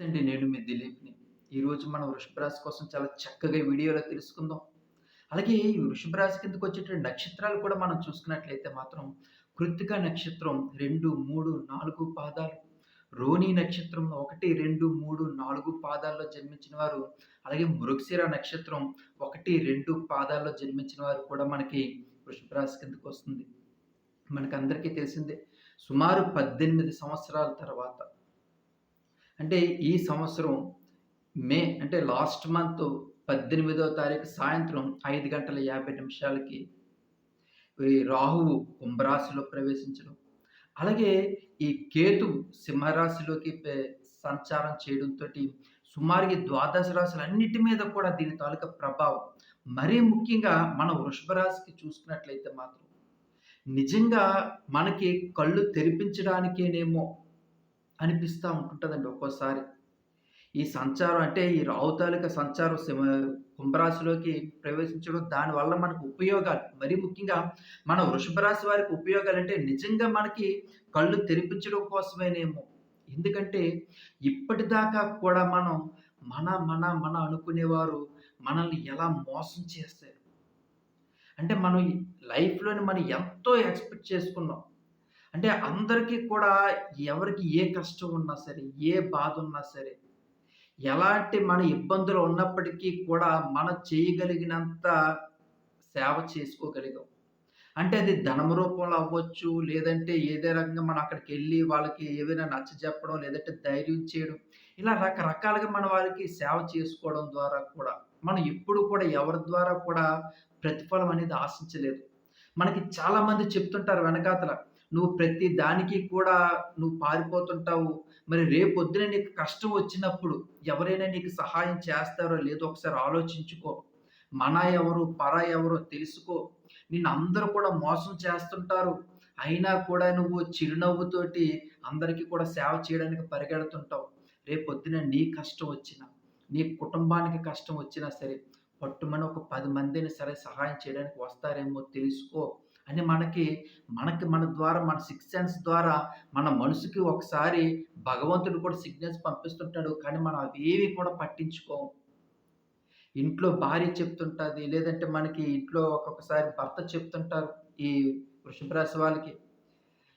అండి నేను మీ దిలీప్‌ని. ఈరోజు మనం వృషభ రాశి కోసం చాలా చక్కగా వీడియోలో తెలుసుకుందాం. అలాగే ఈ వృషభ రాశి కిందకొచ్చేటువంటి నక్షత్రాలు కూడా మనం చూసుకున్నట్లయితే మాత్రం కృత్తిక నక్షత్రం 2, 3, 4 పాదాలు, రోహిణి నక్షత్రం 1, 2, 3, 4 పాదాల్లో జన్మించిన వారు, అలాగే మృగశిర నక్షత్రం 1, 2 పాదాల్లో జన్మించిన వారు కూడా మనకి వృషభ రాశి కిందకొస్తుంది. మనకందరికీ తెలిసిందే. సుమారు 18 సంవత్సరాల తర్వాత అంటే ఈ సంవత్సరం మే అంటే లాస్ట్ మంత్ 18వ తారీఖు సాయంత్రం ఐదు గంటల 50 నిమిషాలకి రాహువు కుంభరాశిలో ప్రవేశించడం. అలాగే ఈ కేతు సింహరాశిలోకి సంచారం చేయడంతోటి సుమారుగా ద్వాదశ రాశులన్నిటి మీద కూడా దీని తాలూకా ప్రభావం మరీ ముఖ్యంగా మన వృషభ రాశికి చూసుకున్నట్లయితే మాత్రం నిజంగా మనకి కళ్ళు తెరిపించడానికేనేమో అనిపిస్తూ ఉంటుందండి ఒక్కోసారి. ఈ సంచారం అంటే ఈ రావుతాలిక తాలూకా సంచారం సింహ కుంభరాశిలోకి ప్రవేశించడం దానివల్ల మనకు ఉపయోగాలు మరీ ముఖ్యంగా మన వృషభ రాశి వారికి ఉపయోగాలంటే నిజంగా మనకి కళ్ళు తెరిపించడం కోసమేనేమో. ఎందుకంటే ఇప్పటిదాకా కూడా మనం మన, మన, మన అనుకునేవారు మనల్ని ఎలా మోసం చేస్తారు అంటే మనం లైఫ్‌లోని మనం ఎంతో ఎక్స్‌పెక్ట్ చేసుకున్నాం. అంటే అందరికీ కూడా ఎవరికి ఏ కష్టం ఉన్నా సరే, ఏ బాధ ఉన్నా సరే, ఎలాంటి మన ఇబ్బందులు ఉన్నప్పటికీ కూడా మనం చేయగలిగినంత సేవ చేసుకోగలిగాం. అంటే అది ధనం రూపంలో అవ్వచ్చు, లేదంటే ఏదే రకంగా మనం అక్కడికెళ్ళి వాళ్ళకి ఏవైనా నచ్చజెప్పడం, లేదంటే ధైర్యం చేయడం, ఇలా రకరకాలుగా మన వాళ్ళకి సేవ చేసుకోవడం ద్వారా కూడా మనం ఎప్పుడు కూడా ఎవరి ద్వారా కూడా ప్రతిఫలం అనేది ఆశించలేదు. మనకి చాలామంది చెప్తుంటారు వెనకాతల, "నువ్వు ప్రతి దానికి కూడా నువ్వు పారిపోతుంటావు. మరి రేపొద్దున నీకు కష్టం వచ్చినప్పుడు ఎవరైనా నీకు సహాయం చేస్తారో లేదో ఒకసారి ఆలోచించుకో. మన ఎవరు, పర ఎవరో తెలుసుకో. నిన్నందరూ కూడా మోసం చేస్తుంటారు. అయినా కూడా నువ్వు చిరునవ్వుతోటి అందరికీ కూడా సేవ చేయడానికి పరిగెడుతుంటావు. రేపొద్దున నీ కష్టం వచ్చినా, నీ కుటుంబానికి కష్టం వచ్చినా సరే, పట్టుమని ఒక పది మందిని సరే సహాయం చేయడానికి వస్తారేమో తెలుసుకో" అని మనకి, మనకి మన ద్వారా మన సిక్స్ సెన్స్ ద్వారా మన మనసుకి ఒకసారి భగవంతుడు కూడా సిగ్నల్స్ పంపిస్తుంటాడు. కానీ మనం అవేవి కూడా పట్టించుకోము. ఇంట్లో భార్య చెప్తుంటుంది లేదంటే మనకి ఇంట్లో ఒక్కొక్కసారి భర్త చెప్తుంటారు. ఈ వృషభ రాశి వాళ్ళకి.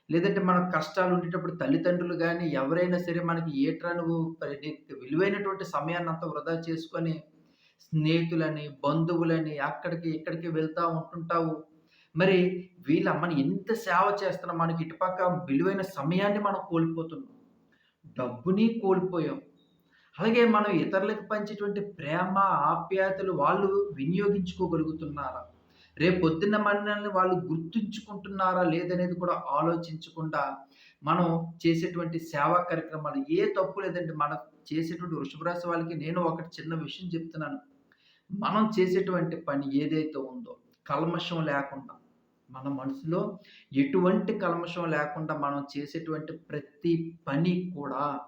లేదంటే మనకు కష్టాలు ఉండేటప్పుడు తల్లిదండ్రులు కానీ ఎవరైనా సరే మనకి "ఏట్రా నువ్వు విలువైనటువంటి సమయాన్ని అంతా వృధా చేసుకొని, స్నేహితులని, బంధువులని అక్కడికి, ఇక్కడికి వెళ్తూ ఉంటుంటావు. మరి వీళ్ళ మనం ఎంత సేవ చేస్తున్నాం. మనకి ఇటుపక్క విలువైన సమయాన్ని మనం కోల్పోతున్నాం. డబ్బుని కోల్పోయాం. అలాగే మనం ఇతరులకు పంచేటువంటి ప్రేమ, ఆప్యాయతలు వాళ్ళు వినియోగించుకోగలుగుతున్నారా? రేపు పొద్దున్న మనల్ని వాళ్ళు గుర్తుంచుకుంటున్నారా? లేదనేది కూడా ఆలోచించకుండా మనం చేసేటువంటి సేవా కార్యక్రమాలు ఏ తప్పు లేదండి. మనం చేసేటువంటి వృషభ రాశి వాళ్ళకి నేను ఒకటి చిన్న విషయం చెప్తున్నాను. మనం చేసేటువంటి పని ఏదైతే ఉందో కల్మషం లేకుండా, మన మనసులో ఎటువంటి కల్మషం లేకుండా మనం చేసేటువంటి ప్రతి పని కూడా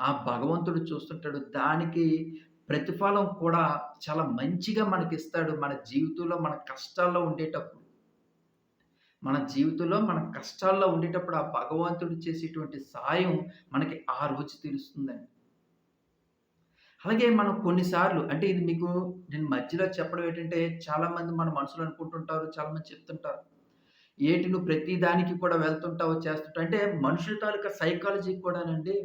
ఆ భగవంతుడు చూస్తుంటాడు. దానికి ప్రతిఫలం కూడా చాలా మంచిగా మనకిస్తాడు. మన జీవితంలో మన కష్టాల్లో ఉండేటప్పుడు. మన జీవితంలో మన కష్టాల్లో ఉండేటప్పుడు ఆ భగవంతుడు చేసేటువంటి సాయం మనకి ఆ రోజు తెలుస్తుందండి. అలాగే మనం కొన్నిసార్లు అంటే ఇది మీకు నేను మధ్యలో చెప్పడం ఏంటంటే చాలామంది మన మనసులో అనుకుంటుంటారు. చాలామంది చెప్తుంటారు. ఏంటి నువ్వు ప్రతి దానికి కూడా వెళ్తుంటావు, చేస్తుంటావు" అంటే మనుషుల తాలూకా సైకాలజీ కూడానండి.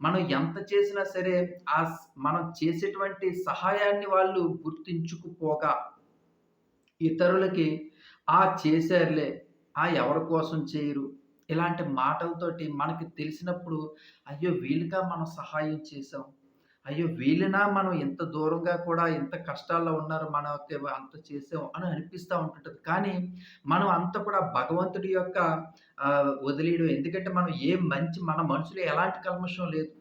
మనం ఎంత చేసినా సరే ఆ మనం చేసేటువంటి సహాయాన్ని వాళ్ళు గుర్తించుకుపోగా ఇతరులకి "ఆ! చేశారులే. ఆ! ఎవరి కోసం చేయరు." ఇలాంటి మాటలతోటి మనకి తెలిసినప్పుడు అయ్యో! వీలుగా మనం సహాయం చేసాం అయ్యో! వీళ్ళనా మనం ఇంత దూరంగా కూడా ఇంత కష్టాల్లో ఉన్నారు. మనకి అంత చేసాం అని అనిపిస్తూ ఉంటుంటుంది కానీ మనం అంత కూడా భగవంతుడి యొక్క వదిలేయడం ఎందుకంటే మనం ఏ మంచి మన మనసులో ఎలాంటి కల్మషం లేదు.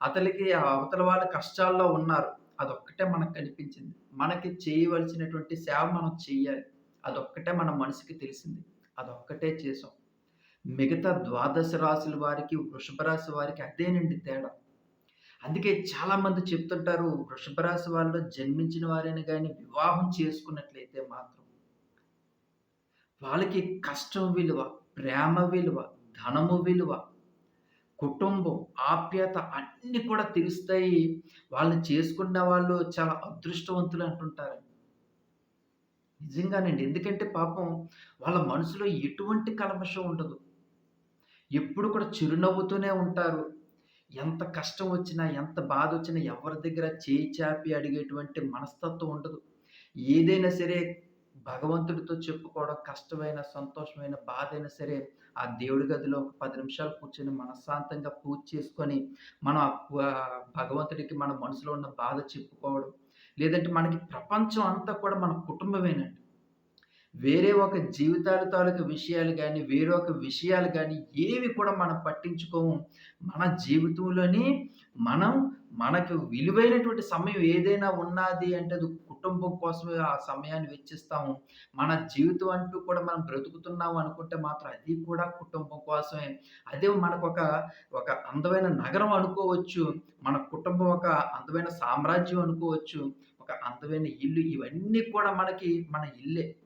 అతనికి అవతల వాళ్ళు కష్టాల్లో ఉన్నారు. అదొక్కటే మనకు కనిపించింది. మనకి చేయవలసినటువంటి సేవ మనం చేయాలి అదొక్కటే మన మనసుకి తెలిసింది. అదొక్కటే చేసాం. మిగతా ద్వాదశ రాశుల వారికి, వృషభ రాశి వారికి అదేనండి తేడా. అందుకే చాలామంది చెప్తుంటారు వృషభ రాశి వాళ్ళు జన్మించిన వారైనా కానీ వివాహం చేసుకున్నట్లయితే మాత్రం వాళ్ళకి కష్టం విలువ, ప్రేమ విలువ, ధనము విలువ కుటుంబం, ఆప్యాయత అన్నీ కూడా తెలుస్తాయి. వాళ్ళని చేసుకున్న వాళ్ళు చాలా అదృష్టవంతులు అంటుంటారు. నిజంగానండి. ఎందుకంటే పాపం వాళ్ళ మనసులో ఎటువంటి కల్మషం ఉండదు. ఎప్పుడు కూడా చిరునవ్వుతూనే ఉంటారు. ఎంత కష్టం వచ్చినా, ఎంత బాధ వచ్చినా ఎవరి దగ్గర చేయి చాపి అడిగేటువంటి మనస్తత్వం ఉండదు. ఏదైనా సరే భగవంతుడితో చెప్పుకోవడం కష్టమైన, సంతోషమైన, బాధైనా సరే ఆ దేవుడి గదిలో ఒక పది నిమిషాలు కూర్చొని మనశ్శాంతంగా పూజ చేసుకొని, మనం భగవంతుడికి మన మనసులో ఉన్న బాధ చెప్పుకోవడం. లేదంటే మనకి ప్రపంచం అంతా కూడా మన కుటుంబమేనండి. వేరే ఒక జీవితాల తాలూకు విషయాలు గాని, వేరొక విషయాలు కానీ ఏవి కూడా మనం పట్టించుకోము. మన జీవితంలోని మనం మనకు విలువైనటువంటి సమయం ఏదైనా ఉన్నాది అంటే అది కుటుంబం కోసమే ఆ సమయాన్ని వెచ్చిస్తాము. మన జీవితం అంటూ కూడా మనం బ్రతుకుతున్నాము అనుకుంటే మాత్రం అది కూడా కుటుంబం కోసమే. అదే మనకొక ఒక అందమైన నగరం అనుకోవచ్చు. మన కుటుంబం ఒక అందమైన సామ్రాజ్యం అనుకోవచ్చు. ఒక అందమైన ఇల్లు ఇవన్నీ కూడా మనకి మన ఇల్లే.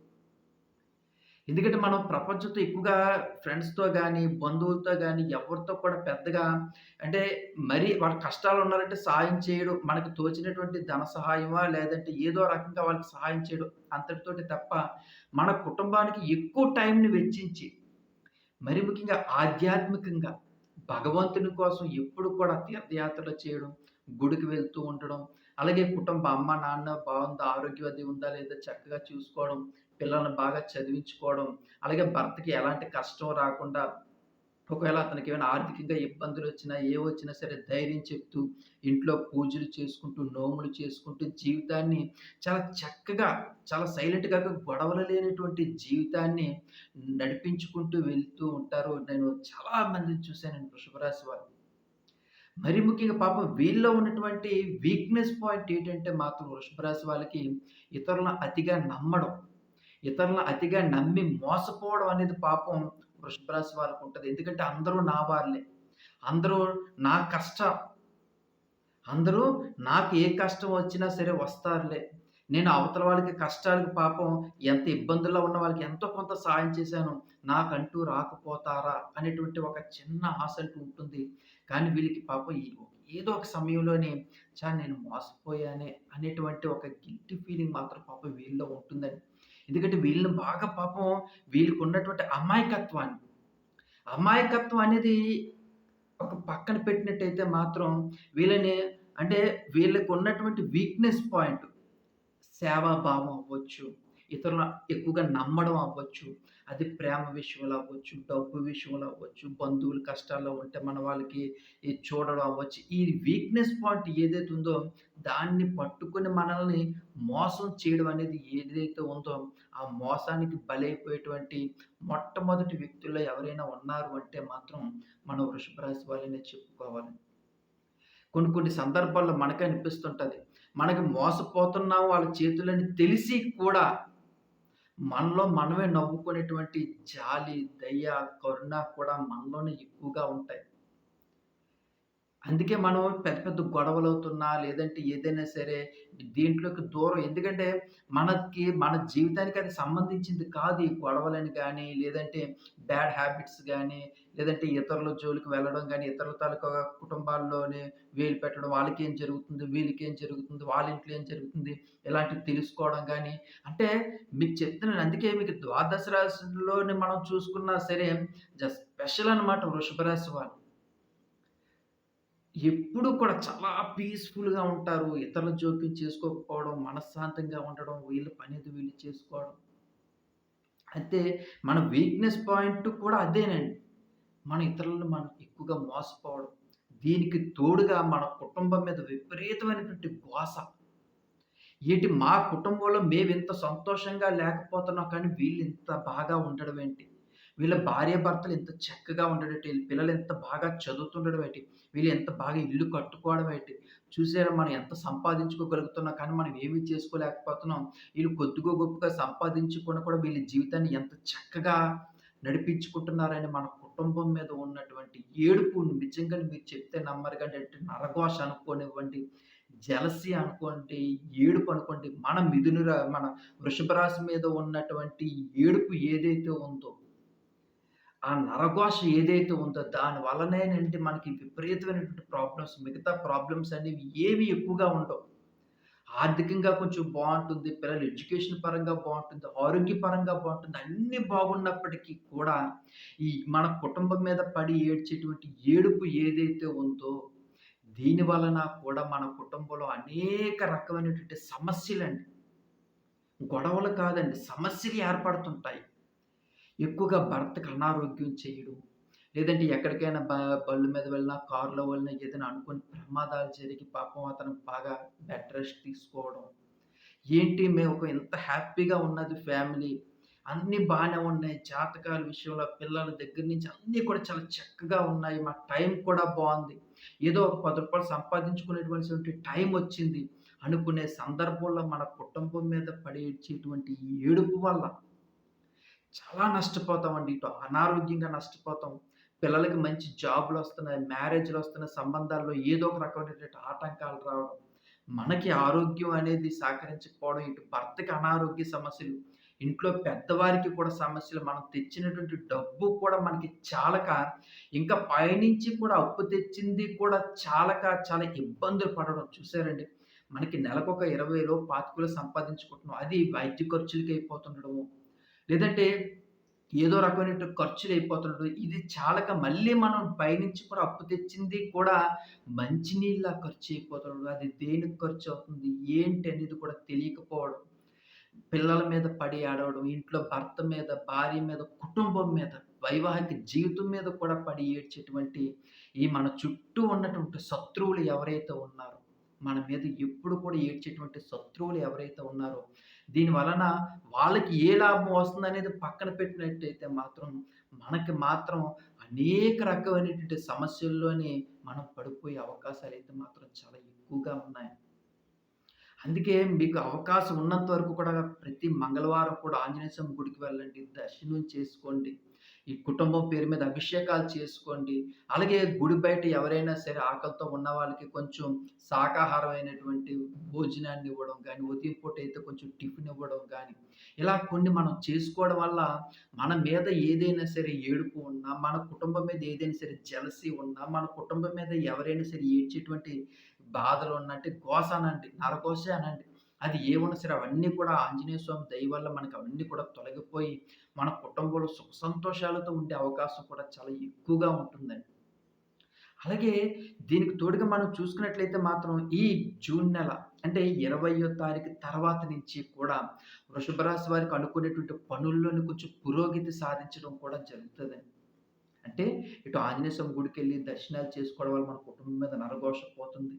ఎందుకంటే మనం ప్రపంచంతో ఎక్కువగా ఫ్రెండ్స్‌తో కానీ బంధువులతో కానీ ఎవరితో కూడా పెద్దగా అంటే మరీ వాళ్ళ కష్టాలు ఉన్నారంటే సాయం చేయడం, మనకు తోచినటువంటి ధన సహాయమా, లేదంటే ఏదో రకంగా వాళ్ళకి సహాయం చేయడం అంతటితోటి తప్ప, మన కుటుంబానికి ఎక్కువ టైంని వెచ్చించి, మరి ముఖ్యంగా ఆధ్యాత్మికంగా భగవంతుని కోసం ఎప్పుడు కూడా తీర్థయాత్రలు చేయడం, గుడికి వెళ్తూ ఉండడం, అలాగే కుటుంబ అమ్మ, నాన్న బాగుందా ఆరోగ్యం అది ఉందా? లేదా? చక్కగా చూసుకోవడం, పిల్లల్ని బాగా చదివించుకోవడం, అలాగే భర్తకి ఎలాంటి కష్టం రాకుండా ఒకవేళ అతనికేమైనా ఆర్థికంగా ఇబ్బందులు వచ్చినా ఏవొచ్చినా సరే ధైర్యం చెప్తూ, ఇంట్లో పూజలు చేసుకుంటూ, నోములు చేసుకుంటూ, జీవితాన్ని చాలా చక్కగా, చాలా సైలెంట్‌గా గొడవలు లేనటువంటి జీవితాన్ని నడిపించుకుంటూ వెళ్తూ ఉంటారు. నేను చాలా మందిని చూశాను వృషభ రాశి వారు. మరి ముఖ్యంగా పాపం వీళ్ళలో ఉన్నటువంటి వీక్‌నెస్ పాయింట్ ఏంటంటే మాత్రం వృషభ రాశి వాళ్ళకి ఇతరులను అతిగా నమ్మడం. ఇతరులను అతిగా నమ్మి మోసపోవడం అనేది పాపం వృషభరాశి రాశి ఉంటుంది ఎందుకంటే అందరూ నా వాళ్ళే. అందరూ నా కష్టం అందరూ నాకు ఏ కష్టం వచ్చినా సరే వస్తారులే. నేను అవతల వాళ్ళకి కష్టాలకి పాపం ఎంత ఇబ్బందుల్లో ఉన్న వాళ్ళకి ఎంతో కొంత సాయం చేశాను. నాకంటూ రాకపోతారా అనేటువంటి ఒక చిన్న ఆశ అంటూ ఉంటుంది. కానీ వీళ్ళకి పాపం ఏదో ఒక సమయంలోనే చా నేను మోసపోయానే అనేటువంటి ఒక గిల్టీ ఫీలింగ్ మాత్రం పాపం వీళ్ళలో ఉంటుందండి. ఎందుకంటే వీళ్ళని బాగా పాపం వీళ్ళకున్నటువంటి అమాయకత్వాన్ని, అమాయకత్వం అనేది ఒక పక్కన పెట్టినట్టయితే మాత్రం వీళ్ళని అంటే వీళ్ళకున్నటువంటి వీక్‌నెస్ పాయింట్ సేవాభావం అవ్వచ్చు, ఇతరులను ఎక్కువగా నమ్మడం అవ్వచ్చు, అది ప్రేమ విషయంలో అవ్వచ్చు, డబ్బు విషయంలో అవ్వచ్చు, బంధువులు కష్టాల్లో ఉంటే మన వాళ్ళకి ఈ చూడడం అవ్వచ్చు. ఈ వీక్‌నెస్ పాయింట్ ఏదైతే ఉందో దాన్ని పట్టుకొని మనల్ని మోసం చేయడం అనేది ఏదైతే ఉందో, ఆ మోసానికి బలైపోయేటువంటి మొట్టమొదటి వ్యక్తుల్లో ఎవరైనా ఉన్నారు అంటే మాత్రం మనం వృషభ రాశి వాళ్ళనే చెప్పుకోవాలి. కొన్ని కొన్ని సందర్భాల్లో మనకే అనిపిస్తుంటుంది మనకి మోసపోతున్నాం వాళ్ళ చేతులని తెలిసి కూడా మనలో మనమే నవ్వుకునేటువంటి జాలి, దయ, కరుణ కూడా మనలోనే ఎక్కువగా ఉంటాయి. అందుకే మనం పెద్ద పెద్ద గొడవలు అవుతున్నా లేదంటే ఏదైనా సరే దీంట్లోకి దూరం ఎందుకంటే మనకి మన జీవితానికి అది సంబంధించింది కాదు. ఈ గొడవలని కానీ లేదంటే బ్యాడ్ హ్యాబిట్స్ కానీ లేదంటే ఇతరుల జోలికి వెళ్ళడం కానీ ఇతరుల తాలూకా కుటుంబాల్లోనే వేలు పెట్టడం, వాళ్ళకేం జరుగుతుంది, వీళ్ళకేం జరుగుతుంది, వాళ్ళ ఇంట్లో ఏం జరుగుతుంది, ఇలాంటివి తెలుసుకోవడం కానీ అంటే మీకు చెప్తున్నాను అందుకే మీకు ద్వాదశ రాశిలోనే మనం చూసుకున్నా సరే జస్ట్ స్పెషల్ అనమాట వృషభ రాశి వాళ్ళు. ఎప్పుడూ కూడా చాలా పీస్‌ఫుల్‌గా ఉంటారు. ఇతరుల జోక్యం చేసుకోకపోవడం, మనశ్శాంతంగా ఉండడం, వీళ్ళ పనిది వీళ్ళు చేసుకోవడం. అయితే మన వీక్‌నెస్ పాయింట్ కూడా అదేనండి. మన ఇతరులను మనం ఎక్కువగా మోసపోవడం. దీనికి తోడుగా మన కుటుంబం మీద విపరీతమైనటువంటి గోస. ఏంటి మా కుటుంబంలో మేము ఇంత సంతోషంగా లేకపోతున్నాం కానీ వీళ్ళు ఇంత బాగా ఉండడం ఏంటి? వీళ్ళ భార్యాభర్తలు ఇంత చక్కగా ఉండడం ఈళ్ళ పిల్లలు ఎంత బాగా చదువుతుండడం ఏంటి? వీళ్ళు ఎంత బాగా ఇల్లు కట్టుకోవడం ఏంటి? చూసారా మనం ఎంత సంపాదించుకోగలుగుతున్నాం కానీ మనం ఏమి చేసుకోలేకపోతున్నాం. వీళ్ళు కొద్దిగా గొప్పగా సంపాదించుకుని కూడా వీళ్ళ జీవితాన్ని ఎంత చక్కగా నడిపించుకుంటున్నారని మన కుటుంబం మీద ఉన్నటువంటి ఏడుపు నిజంగా మీరు చెప్తే నమ్మరు కానీ అంటే నరఘోష అనుకోనివ్వండి, జలసి అనుకోండి, ఏడుపు అనుకోండి, మన మిథున మన వృషభ రాశి మీద ఉన్నటువంటి ఏడుపు ఏదైతే ఉందో ఆ నరఘోష ఏదైతే ఉందో దాని వలనేనంటే మనకి విపరీతమైనటువంటి ప్రాబ్లమ్స్ మిగతా ప్రాబ్లమ్స్ అనేవి ఏవి ఎక్కువగా ఉండవు. ఆర్థికంగా కొంచెం బాగుంటుంది పిల్లలు ఎడ్యుకేషన్ పరంగా బాగుంటుంది ఆరోగ్యపరంగా బాగుంటుంది అన్నీ బాగున్నప్పటికీ కూడా ఈ మన కుటుంబం మీద పడి ఏడ్చేటువంటి ఏడుపు ఏదైతే ఉందో దీని వలన కూడా మన కుటుంబంలో అనేక రకమైనటువంటి సమస్యలండి. గొడవలు కాదండి. సమస్యలు ఏర్పడుతుంటాయి. ఎక్కువగా భర్తకి అనారోగ్యం చేయడం, లేదంటే ఎక్కడికైనా బ బళ్ళు మీద వెళ్ళినా, కారులో వెళ్ళినా ఏదైనా అనుకుని ప్రమాదాలు జరిగి పాపం అతను బాగా బెడ్ రెస్ట్ తీసుకోవడం. ఏంటి మేము ఒక ఇంత హ్యాపీగా ఉన్నది ఫ్యామిలీ. అన్నీ బాగానే ఉన్నాయి. జాతకాల విషయంలో పిల్లల దగ్గర నుంచి అన్నీ కూడా చాలా చక్కగా ఉన్నాయి. మా టైం కూడా బాగుంది ఏదో ఒక పది రూపాయలు సంపాదించుకునేటువంటి టైం వచ్చింది. అనుకునే సందర్భంలో మన కుటుంబం మీద పడేటువంటి ఏడుపు వల్ల చాలా నష్టపోతామండి. ఇటు అనారోగ్యంగా నష్టపోతాం. పిల్లలకి మంచి జాబులు వస్తున్నాయి మ్యారేజ్లు వస్తున్నాయి సంబంధాల్లో ఏదో ఒక రకమైనటువంటి ఆటంకాలు రావడం. మనకి ఆరోగ్యం అనేది సహకరించకపోవడం, ఇటు భర్తకి అనారోగ్య సమస్యలు, ఇంట్లో పెద్దవారికి కూడా సమస్యలు, మనం తెచ్చినటువంటి డబ్బు కూడా మనకి చాలక, ఇంకా పైనుంచి కూడా అప్పు తెచ్చింది కూడా చాలక చాలా ఇబ్బందులు పడడం చూసారండి. మనకి నెలకొక 20,000 25,000 సంపాదించుకుంటున్నాం. అది వైద్య ఖర్చులకి అయిపోతుండడము. లేదంటే ఏదో రకమైనటువంటి ఖర్చులయిపోతుంటది. ఇది చాలక మళ్ళీ మనం పైనుంచి కూడా అప్పు తెచ్చింది కూడా మంచినీళ్ళ ఖర్చు ఖర్చయిపోతుండడం. అది దేనికి ఖర్చు అవుతుంది ఏంటి అనేది కూడా తెలియకపోవడం. పిల్లల మీద పడి ఏడవడం, ఇంట్లో భర్త మీద, భార్య మీద, కుటుంబం మీద, వైవాహిక జీవితం మీద కూడా పడి ఏడ్చేటువంటి ఈ మన చుట్టూ ఉన్నటువంటి శత్రువులు ఎవరైతే ఉన్నారో, మన మీద ఎప్పుడు కూడా ఏడ్చేటువంటి శత్రువులు ఎవరైతే ఉన్నారో, దీని వలన వాళ్ళకి ఏ లాభం వస్తుందనేది పక్కన పెట్టినట్టయితే మాత్రం, మనకి మాత్రం అనేక రకమైనటువంటి సమస్యల్లోని మనం పడిపోయే అవకాశాలు అయితే మాత్రం చాలా ఎక్కువగా ఉన్నాయి. అందుకే మీకు అవకాశం ఉన్నంత వరకు కూడా ప్రతి మంగళవారం కూడా ఆంజనేయ స్వామి గుడికి వెళ్ళండి. దర్శనం చేసుకోండి. ఈ కుటుంబం పేరు మీద అభిషేకాలు చేసుకోండి. అలాగే గుడి బయట ఎవరైనా సరే ఆకలితో ఉన్న వాళ్ళకి కొంచెం శాకాహారమైనటువంటి భోజనాన్ని ఇవ్వడం కానీ ఉదయం పూట అయితే కొంచెం టిఫిన్ ఇవ్వడం కానీ ఇలా కొన్ని మనం చేసుకోవడం వల్ల మన మీద ఏదైనా సరే ఏడుపు ఉన్నా, మన కుటుంబం మీద ఏదైనా సరే జెలసీ ఉన్నా, మన కుటుంబం మీద ఎవరైనా సరే ఏడ్చేటువంటి బాధలు ఉన్నట్టు గోస అనండి, నరకోసే అనండి. అది ఏమున్నా సరే అవన్నీ కూడా ఆంజనేయ స్వామి దయ వల్ల మనకు అవన్నీ కూడా తొలగిపోయి, మన కుటుంబంలో సుఖ సంతోషాలతో ఉండే అవకాశం కూడా చాలా ఎక్కువగా ఉంటుందండి. అలాగే దీనికి తోడుగా మనం చూసుకున్నట్లయితే మాత్రం ఈ జూన్ నెల అంటే 20వ తారీఖు తర్వాత నుంచి కూడా వృషభ రాశి వారికి అనుకునేటువంటి పనుల్లోని కొంచెం పురోగతి సాధించడం కూడా జరుగుతుందండి అంటే ఇటు ఆంజనేయ స్వామి గుడికెళ్ళి దర్శనాలు చేసుకోవడం వల్ల మన కుటుంబం మీద నరఘోష పోతుంది.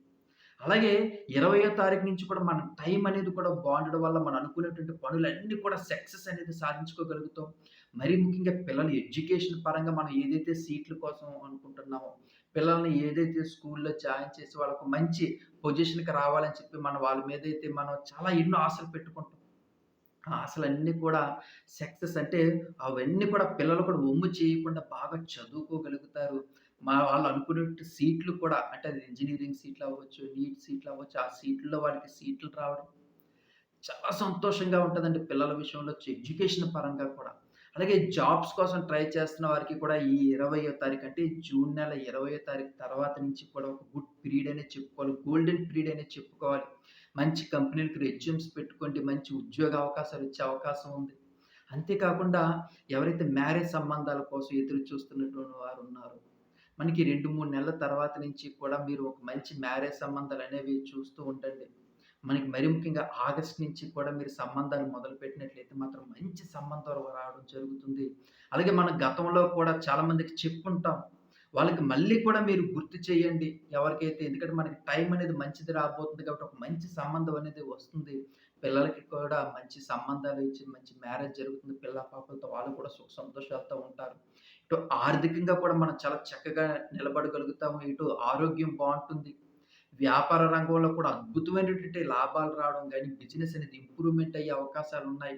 అలాగే 20వ తారీఖు నుంచి కూడా మన టైం అనేది కూడా బాగుండడం వల్ల మనం అనుకునేటువంటి పనులన్నీ కూడా సక్సెస్ అనేది సాధించుకోగలుగుతాం. మరీ ముఖ్యంగా పిల్లల ఎడ్యుకేషన్ పరంగా మనం ఏదైతే సీట్ల కోసం అనుకుంటున్నామో, పిల్లల్ని ఏదైతే స్కూల్‌లో జాయిన్ చేసి వాళ్ళకు మంచి పొజిషన్‌కి రావాలని చెప్పి మనం వాళ్ళ మీద అయితే మనం చాలా ఎన్నో ఆశలు పెట్టుకుంటాం. ఆ ఆశలన్నీ కూడా సక్సెస్ అంటే అవన్నీ కూడా పిల్లలు కూడా ఒమ్ము చేయకుండా బాగా చదువుకోగలుగుతారు. మా వాళ్ళు అనుకున్నట్టు సీట్లు కూడా అంటే అది ఇంజనీరింగ్ సీట్లు అవ్వచ్చు, నీట్ సీట్లు అవ్వచ్చు. ఆ సీట్లలో వాళ్ళకి సీట్లు రావడం చాలా సంతోషంగా ఉంటుందండి పిల్లల విషయంలో ఎడ్యుకేషన్ పరంగా కూడా. అలాగే జాబ్స్ కోసం ట్రై చేస్తున్న వారికి కూడా ఈ 20వ తారీఖు అంటే జూన్ నెల 20వ తారీఖు తర్వాత నుంచి కూడా ఒక గుడ్ పీరియడ్ అనే చెప్పుకోవాలి. గోల్డెన్ పీరియడ్ అనే చెప్పుకోవాలి. మంచి కంపెనీలకు రెజ్యూమ్స్ పెట్టుకోండి. మంచి ఉద్యోగ అవకాశాలు ఇచ్చే అవకాశం ఉంది. అంతేకాకుండా ఎవరైతే మ్యారేజ్ సంబంధాల కోసం ఎదురు చూస్తున్నటువంటి వారున్నారో, మనకి 2, 3 నెలల తర్వాత నుంచి కూడా మీరు ఒక మంచి మ్యారేజ్ సంబంధాలు అనేవి చూస్తూ ఉండండి. మనకి మరి ముఖ్యంగా ఆగస్ట్ నుంచి కూడా మీరు సంబంధాలు మొదలుపెట్టినట్లయితే మాత్రం మంచి సంబంధాలు రావడం జరుగుతుంది. అలాగే మనం గతంలో కూడా చాలా మందికి వాళ్ళకి మళ్ళీ కూడా మీరు గుర్తు చేయండి. ఎవరికైతే ఎందుకంటే మనకి టైం అనేది మంచిది రాబోతుంది కాబట్టి ఒక మంచి సంబంధం అనేది వస్తుంది. పిల్లలకి కూడా మంచి సంబంధాలు ఇచ్చి మంచి మ్యారేజ్ జరుగుతుంది. పిల్ల పాపలతో వాళ్ళు కూడా సుఖ సంతోషాలతో ఉంటారు. ఇటు ఆర్థికంగా కూడా మనం చాలా చక్కగా నిలబడగలుగుతాము. ఇటు ఆరోగ్యం బాగుంటుంది వ్యాపార రంగంలో కూడా అద్భుతమైనటువంటి లాభాలు రావడం కానీ బిజినెస్ అనేది ఇంప్రూవ్‌మెంట్ అయ్యే అవకాశాలు ఉన్నాయి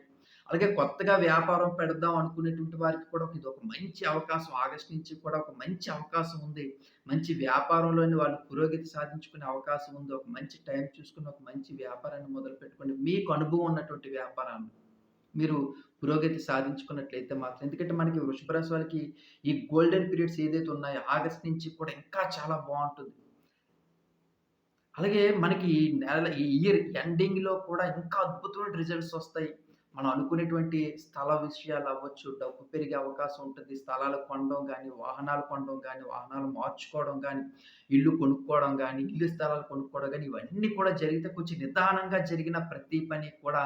అలాగే కొత్తగా వ్యాపారం పెడదాం అనుకునేటువంటి వారికి కూడా ఇది ఒక మంచి అవకాశం. ఆగస్ట్ నుంచి కూడా ఒక మంచి అవకాశం ఉంది. మంచి వ్యాపారంలోని వాళ్ళు పురోగతి సాధించుకునే అవకాశం ఉంది. ఒక మంచి టైం చూసుకుని ఒక మంచి వ్యాపారాన్ని మొదలు పెట్టుకోండి మీకు అనుభవం ఉన్నటువంటి వ్యాపారాన్ని. మీరు పురోగతి సాధించుకున్నట్లయితే మాత్రం ఎందుకంటే మనకి వృషభ రాశి వాళ్ళకి ఈ గోల్డెన్ పీరియడ్స్ ఏదైతే ఉన్నాయో ఆగస్ట్ నుంచి కూడా ఇంకా చాలా బాగుంటుంది అలాగే మనకి ఈ నెల ఈ ఇయర్ ఎండింగ్‌లో కూడా ఇంకా అద్భుతమైన రిజల్ట్స్ వస్తాయి. మనం అనుకునేటువంటి స్థల విషయాలు అవ్వచ్చు, డబ్బు పెరిగే అవకాశం ఉంటుంది. స్థలాలు కొనడం కానీ వాహనాలు కొనడం కానీ వాహనాలు మార్చుకోవడం కానీ ఇల్లు కొనుక్కోవడం కానీ ఇల్లు స్థలాలు కొనుక్కోవడం కానీ ఇవన్నీ కూడా జరిగితే కొంచెం నిదానంగా జరిగిన ప్రతి పని కూడా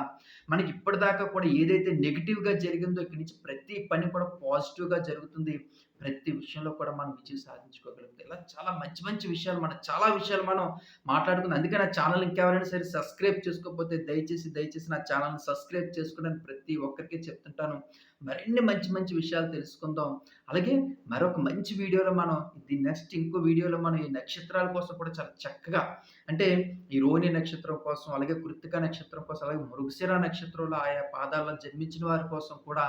మనకి ఇప్పటిదాకా కూడా ఏదైతే నెగిటివ్గా జరిగిందో ఇక్కడి నుంచి ప్రతి పని కూడా పాజిటివ్‌గా జరుగుతుంది. ప్రతి విషయంలో కూడా మనం విజయం సాధించుకోగలుగుతాం. ఇలా చాలా మంచి మంచి విషయాలు మనం చాలా విషయాలు మనం మాట్లాడుకుందాం. అందుకే నా ఛానల్ ఇంకెవరైనా సరే సబ్స్క్రైబ్ చేసుకోకపోతే దయచేసి, దయచేసి నా ఛానల్‌ని సబ్స్క్రైబ్ చేసుకోవడానికి ప్రతి ఒక్కరికి చెప్తుంటాను. మరిన్ని మంచి మంచి విషయాలు తెలుసుకుందాం. అలాగే మరొక మంచి వీడియోలో మనం ఇది నెక్స్ట్ ఇంకో వీడియోలో మనం ఈ నక్షత్రాల కోసం కూడా చాలా చక్కగా అంటే ఈ రోహిణి నక్షత్రం కోసం, అలాగే కృత్తిక నక్షత్రం కోసం, అలాగే మృగశిర నక్షత్రంలో ఆయా పాదాల్లో జన్మించిన వారి కోసం కూడా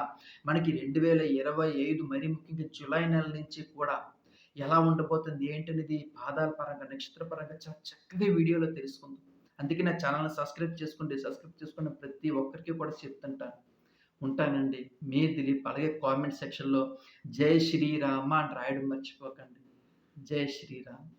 మనకి 2025 మరీ ముఖ్యంగా జులై నెల నుంచి కూడా ఎలా ఉండబోతుంది ఏంటనేది పాదాల పరంగా, నక్షత్ర పరంగా చాలా చక్కగా వీడియోలో తెలుసుకుందాం. అందుకే నా ఛానల్‌ని సబ్స్క్రైబ్ చేసుకోండి. సబ్స్క్రైబ్ చేసుకున్న ప్రతి ఒక్కరికి కూడా చెప్తుంటాను. ఉంటానండి. మీ దిలీప్. అలాగే కామెంట్ సెక్షన్‌లో జై శ్రీరామ అని రాయడం మర్చిపోకండి. జై శ్రీరామ్.